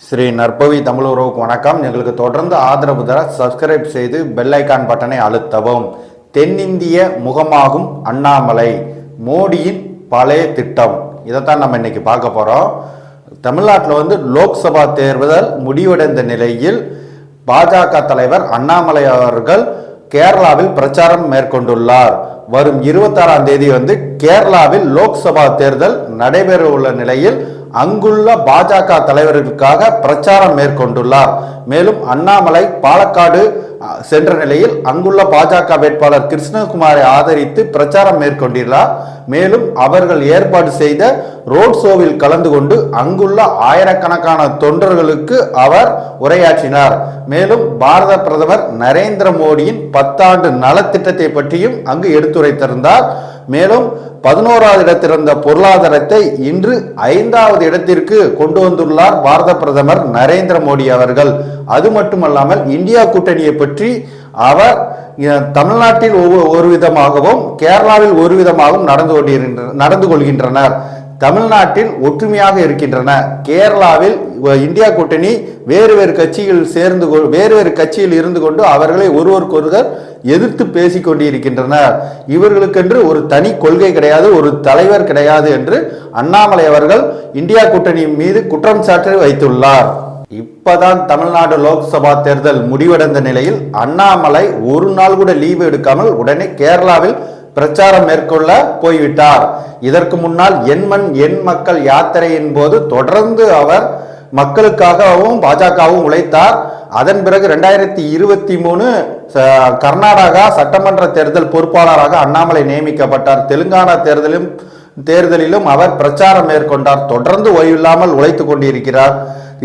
ஸ்ரீ நற்பவி தமிழ் உறவுக்கு வணக்கம். எங்களுக்கு தொடர்ந்து ஆதரவு தர சப்ஸ்கிரைப் செய்து பெல் பட்டனை அழுத்தவும். தென்னிந்திய முகமாகும் அண்ணாமலை மோடியின் பழைய திட்டம். இதைத்தான் நம்ம இன்னைக்கு பார்க்க போகிறோம் தமிழ்நாட்டில் வந்து லோக்சபா தேர்தல் முடிவடைந்த நிலையில் பாஜக தலைவர் அண்ணாமலை அவர்கள் கேரளாவில் பிரச்சாரம் மேற்கொண்டுள்ளார். வரும் இருபத்தாறாம் தேதி வந்து கேரளாவில் லோக்சபா தேர்தல் நடைபெற உள்ள நிலையில் அங்குள்ள பாஜக தலைவர்களுக்காக பிரச்சாரம் மேற்கொண்டுள்ளார். மேலும் அண்ணாமலை பாலக்காடு சென்ற நிலையில் அங்குள்ள பாஜக வேட்பாளர் கிருஷ்ணகுமாரை ஆதரித்து பிரச்சாரம் மேற்கொண்டுள்ளார் மேலும் அவர்கள் ஏற்பாடு செய்த ரோட் ஷோவில் கலந்து கொண்டு அங்குள்ள ஆயிரக்கணக்கான தொண்டர்களுக்கு அவர் உரையாற்றினார். மேலும் பாரத பிரதமர் நரேந்திர மோடியின் பத்தாண்டு நலத்திட்டத்தை பற்றியும் அங்கு எடுத்துரைத்திருந்தார். மேலும் பதினோராவது இடத்திலிருந்த பொருளாதாரத்தை இன்று ஐந்தாவது இடத்திற்கு கொண்டு வந்துள்ளார் பாரத பிரதமர் நரேந்திர மோடி அவர்கள். அது மட்டுமல்லாமல் இந்தியா கூட்டணியை பற்றி அவர் தமிழ்நாட்டில் ஒவ்வொரு ஒரு விதமாகவும் கேரளாவில் ஒரு விதமாகவும் நடந்து கொண்டிருக்கின்ற நடந்து கொள்கின்றனர். தமிழ்நாட்டில் ஒற்றுமையாக இருக்கின்றன. கேரளாவில் இந்தியா கூட்டணி வேறு வேறு கட்சியில் சேர்ந்து வேறு வேறு கட்சியில் இருந்து கொண்டு அவர்களை ஒருவருக்கொருவர் எதிர்த்து பேசிக் கொண்டிருக்கின்றனர். இவர்களுக்கென்று ஒரு தனி கொள்கை கிடையாது ஒரு தலைவர் கிடையாது என்று அண்ணாமலை அவர்கள் இந்தியா கூட்டணி மீது குற்றம் சாட்டு வைத்துள்ளார். இப்பதான் தமிழ்நாடு லோக்சபா தேர்தல் முடிவடைந்த நிலையில் அண்ணாமலை ஒரு நாள் கூட லீவு எடுக்காமல் உடனே கேரளாவில் பிரச்சாரம் மேற்கொள்ள போய்விட்டார். இதற்கு முன்னால் எண்மண் எண் மக்கள் யாத்திரையின் போது தொடர்ந்து அவர் மக்களுக்காகவும் பாஜகவும் உழைத்தார். அதன் பிறகு ரெண்டாயிரத்தி இருபத்தி மூணு கர்நாடகா சட்டமன்ற தேர்தல் பொறுப்பாளராக அண்ணாமலை நியமிக்கப்பட்டார். தெலுங்கானா தேர்தலும் தேர்தலிலும் அவர் பிரச்சாரம் மேற்கொண்டார். தொடர்ந்து ஓய்வில்லாமல் உழைத்துக் கொண்டிருக்கிறார்.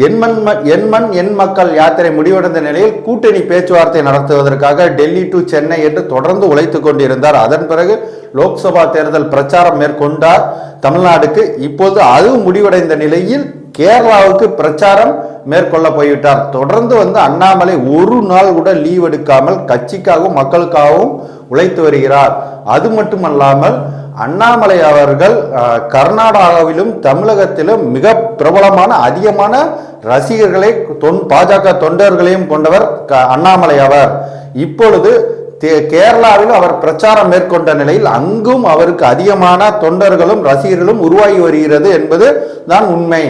எண்மண் எண்மண் எண் மக்கள் யாத்திரை முடிவடைந்த நிலையில் கூட்டணி பேச்சுவார்த்தை நடத்துவதற்காக டெல்லி டு சென்னை என்று தொடர்ந்து உழைத்துக் கொண்டிருந்தார். அதன் பிறகு லோக்சபா தேர்தல் பிரச்சாரம் மேற்கொண்டார். தமிழ்நாடுக்கு இப்போது அதுவும் முடிவடைந்த நிலையில் கேரளாவுக்கு பிரச்சாரம் மேற்கொள்ள போய்விட்டார். தொடர்ந்து வந்து அண்ணாமலை ஒரு நாள் கூட லீவ் எடுக்காமல் கட்சிக்காகவும் மக்களுக்காகவும் உழைத்து வருகிறார். அது மட்டுமல்லாமல் அண்ணாமலை அவர்கள் கர்நாடகாவிலும் தமிழகத்திலும் மிக பிரபலமான அதிகமான ரசிகர்களை தொன் பாஜக தொண்டர்களையும் கொண்டவர் க- அண்ணாமலை அவர். இப்பொழுது கேரளாவில் அவர் பிரச்சாரம் மேற்கொண்ட நிலையில் அங்கும் அவருக்கு அதிகமான தொண்டர்களும் ரசிகர்களும் உருவாகி வருகிறது என்பது தான் உண்மை.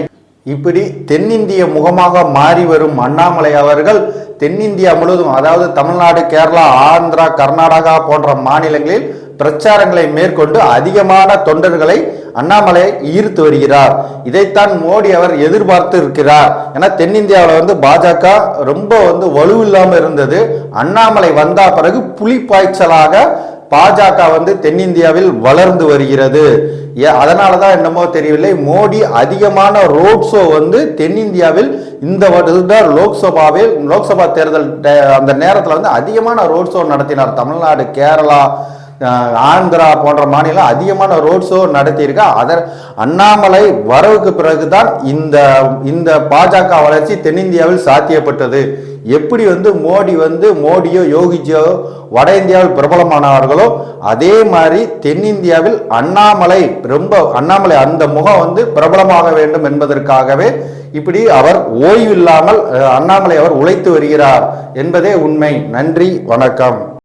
இப்படி தென்னிந்திய முகமாக மாறி வரும் அண்ணாமலை அவர்கள் தென்னிந்தியா முழுவதும் அதாவது தமிழ்நாடு கேரளா ஆந்திரா கர்நாடகா போன்ற மாநிலங்களில் பிரச்சாரங்களை மேற்கொண்டு அதிகமான தொண்டர்களை அண்ணாமலை ஈர்த்து வருகிறார். இதைத்தான் மோடி அவர் எதிர்பார்த்து இருக்கிறார். ஏன்னா தென்னிந்தியாவில் வந்து பாஜக ரொம்ப வந்து வலுவில்லாமல் இருந்தது. அண்ணாமலை வந்த பிறகு புலி பாய்ச்சலாக பாஜக வந்து தென்னிந்தியாவில் வளர்ந்து வருகிறது. அதனால தான் என்னமோ தெரியவில்லை. மோடி அதிகமான ரோட் ஷோ வந்து தென்னிந்தியாவில் இந்த வருட லோக்சபாவில் லோக்சபா தேர்தல் டே- அந்த நேரத்தில் வந்து அதிகமான ரோட் ஷோ நடத்தினார். தமிழ்நாடு கேரளா ஆந்திரா போன்ற மாநிலம் அதிகமான ரோட் ஷோ நடத்தியிருக்கா. அதர் அண்ணாமலை வரவுக்கு பிறகுதான் இந்த இந்த பாஜக வளர்ச்சி தென்னிந்தியாவில் சாத்தியப்பட்டது. எப்படி வந்து மோடி வந்து மோடியோ யோகிஜியோ வட இந்தியாவில் பிரபலமானவர்களோ அதே மாதிரி தென்னிந்தியாவில் அண்ணாமலை ரொம்ப அண்ணாமலை அந்த முகம் வந்து பிரபலமாக வேண்டும் என்பதற்காகவே இப்படி அவர் ஓய்வில்லாமல் அண்ணாமலை அவர் உழைத்து வருகிறார் என்பதே உண்மை. நன்றி வணக்கம்.